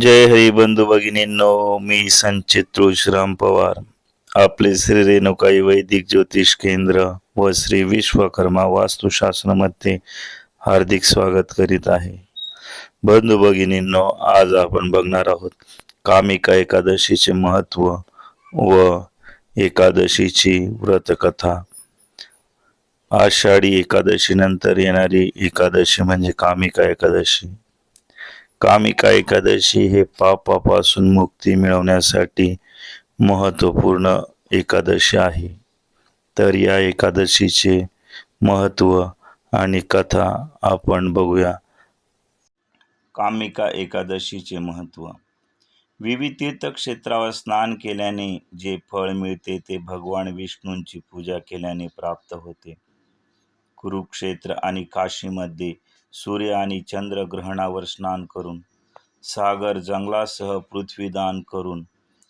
जय हरी बंधू भगिनींनो मी संचित तुळशीराम पवार. आपले श्री रेणुकाई वैदिक ज्योतिष केंद्र व श्री विश्वकर्मा वास्तुशास्त्रामध्ये हार्दिक स्वागत करीत आहे. बंधू भगिनींनो आज आपण बघणार आहोत कामिका एकादशीचे महत्त्व व एकादशीची व्रतकथा. आषाढी एकादशीनंतर येणारी एकादशी म्हणजे कामिका एकादशी. कामिका एकादशी हे पापापासून मुक्ती मिळवण्यासाठी महत्त्वपूर्ण एकादशी आहे. तर या एकादशीचे महत्त्व आणि कथा आपण बघूया. कामिका एकादशीचे महत्त्व. विविध तीर्थक्षेत्रावर स्नान केल्याने जे फळ मिळते ते भगवान विष्णूंची पूजा केल्याने प्राप्त होते. कुरुक्षेत्र आणि काशीमध्ये सूर्य आणि चंद्र ग्रहणावर स्नान करून सागर जंगलासह पृथ्वीदान करून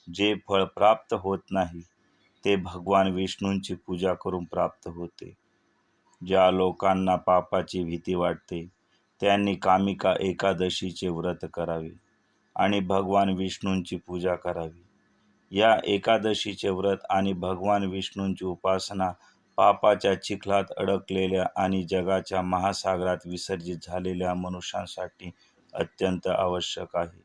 जे फळ प्राप्त होत नाही ते भगवान विष्णूंची पूजा करून प्राप्त होते. ज्या लोकांना पापाची भीती वाटते त्यांनी कामिका एकादशीचे व्रत करावे आणि भगवान विष्णूंची पूजा करावी. या एकादशीचे व्रत आणि भगवान विष्णूंची उपासना पापाच्या चिखलात अडकलेल्या आणि जगाच्या महासागरात विसर्जित झालेल्या मनुष्यांसाठी अत्यंत आवश्यक आहे.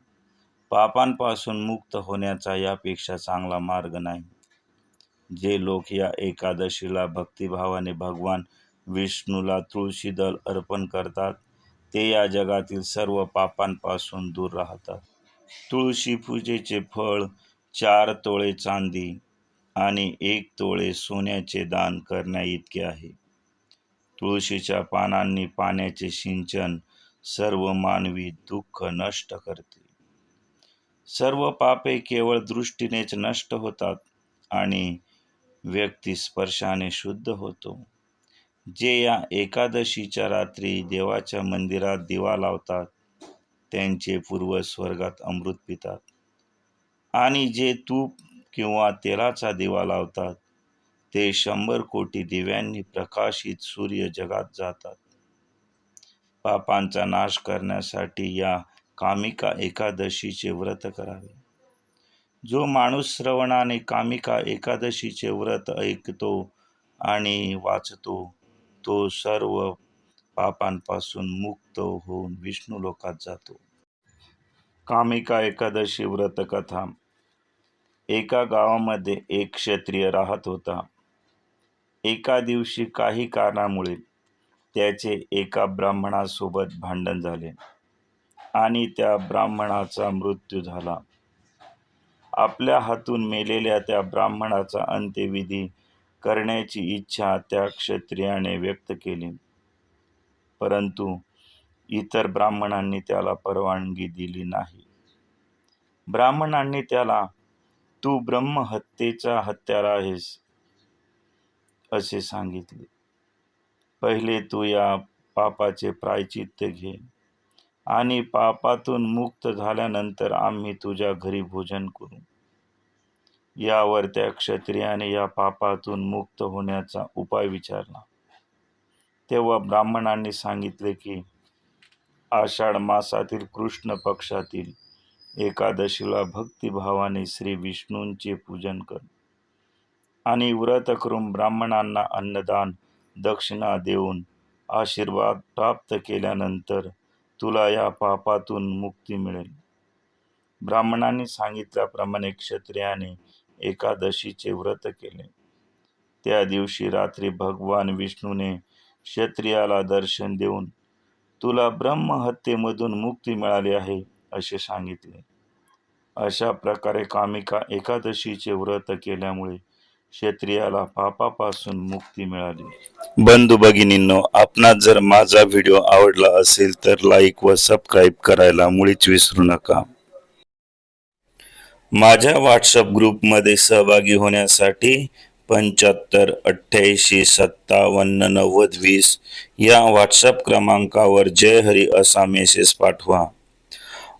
पापांपासून मुक्त होण्याचा यापेक्षा चांगला मार्ग नाही. जे लोक या एकादशीला भक्तिभावाने भगवान विष्णूला तुळशी दल अर्पण करतात ते या जगातील सर्व पापांपासून दूर राहतात. तुळशी पूजेचे फळ चार तोळे चांदी आणि एक तोळे सोन्याचे दान करण्या इतके आहे. तुळशीच्या पानांनी पाण्याचे सिंचन सर्व मानवी दुःख नष्ट करते. सर्व पापे केवळ दृष्टीनेच नष्ट होतात आणि व्यक्ती स्पर्शाने शुद्ध होतो. जे या एकादशीच्या रात्री देवाच्या मंदिरात दिवा लावतात त्यांचे पूर्वज स्वर्गात अमृत पितात. आणि जे तूप किंवा तेलाचा दिवा लावतात. ते शंभर कोटी दिव्यांनी प्रकाशित सूर्य जगात जातात. पापांचा नाश करण्यासाठी या कामिका एकादशीचे व्रत करावे. जो माणूस श्रवणाने कामिका एकादशीचे व्रत ऐकतो आणि वाचतो तो सर्व पापांपासून मुक्त होऊन विष्णू लोकात जातो. कामिका एकादशी व्रत कथा. एका गावामध्ये एक क्षत्रिय राहत होता. एका दिवशी काही कारणामुळे त्याचे एका ब्राह्मणासोबत भांडण झाले आणि त्या ब्राह्मणाचा मृत्यू झाला. आपल्या हातून मेलेल्या त्या ब्राह्मणाचा अंत्यविधी करण्याची इच्छा त्या क्षत्रियाने व्यक्त केली. परंतु इतर ब्राह्मणांनी त्याला परवानगी दिली नाही. ब्राह्मणांनी त्याला तू ब्रह्महत्येचा हत्यारा आहेस असे सांगितले. पहिले तू या पापाचे प्रायचित्त घे आणि पापातून मुक्त झाल्यानंतर आम्ही तुझ्या घरी भोजन करू. यावर त्या क्षत्रियाने या पापातून मुक्त होण्याचा उपाय विचारला. तेव्हा ब्राह्मणांनी सांगितले की आषाढ मासातील कृष्ण पक्षातील एकादशीला भक्तिभावाने श्री विष्णूंचे पूजन कर. आणि व्रत करून ब्राह्मणांना अन्नदान दक्षिणा देऊन आशीर्वाद प्राप्त केल्यानंतर तुला या पापातून मुक्ती मिळेल. ब्राह्मणांनी सांगितल्याप्रमाणे क्षत्रियाने एकादशीचे व्रत केले. त्या दिवशी रात्री भगवान विष्णूने क्षत्रियाला दर्शन देऊन तुला ब्रह्महत्येमधून मुक्ती मिळाली आहे. असे सांगितले. अशा प्रकारे कामिका एकादशीचे व्रत केल्यामुळे क्षत्रियाला पापापासून मुक्ती मिळाली. बंधू भगिनींनो आपणास जर माझा व्हिडिओ आवडला असेल तर लाईक व सबस्क्राईब करायला मुळीच विसरू नका. माझ्या व्हॉट्सअप ग्रुपमध्ये सहभागी होण्यासाठी पंच्याहत्तर अठ्ठ्याऐंशी सत्तावन्न नव्वद वीस या व्हॉट्सअप क्रमांकावर जय हरी असा मेसेज पाठवा.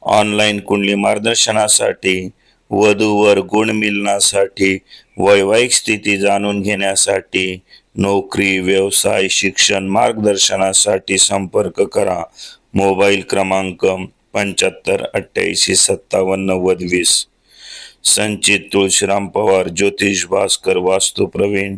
ऑनलाईन कुंडली मार्गदर्शनासाठी वधूवर गुण मिळण्यासाठी वैवाहिक स्थिती जाणून घेण्यासाठी नोकरी व्यवसाय शिक्षण मार्गदर्शनासाठी संपर्क करा. मोबाईल क्रमांक पंच्याहत्तर अठ्ठ्याऐंशी सत्तावन्न नव्वद वीस. संचित तुळशीराम पवार ज्योतिष भास्कर वास्तू प्रवीण.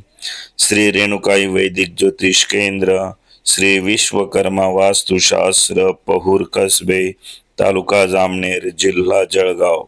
श्री रेणुकाई वैदिक ज्योतिष केंद्र. श्री विश्वकर्मा वास्तुशास्त्र पहूर कसबे. तालुका जामनेर जिल्हा जळगाव.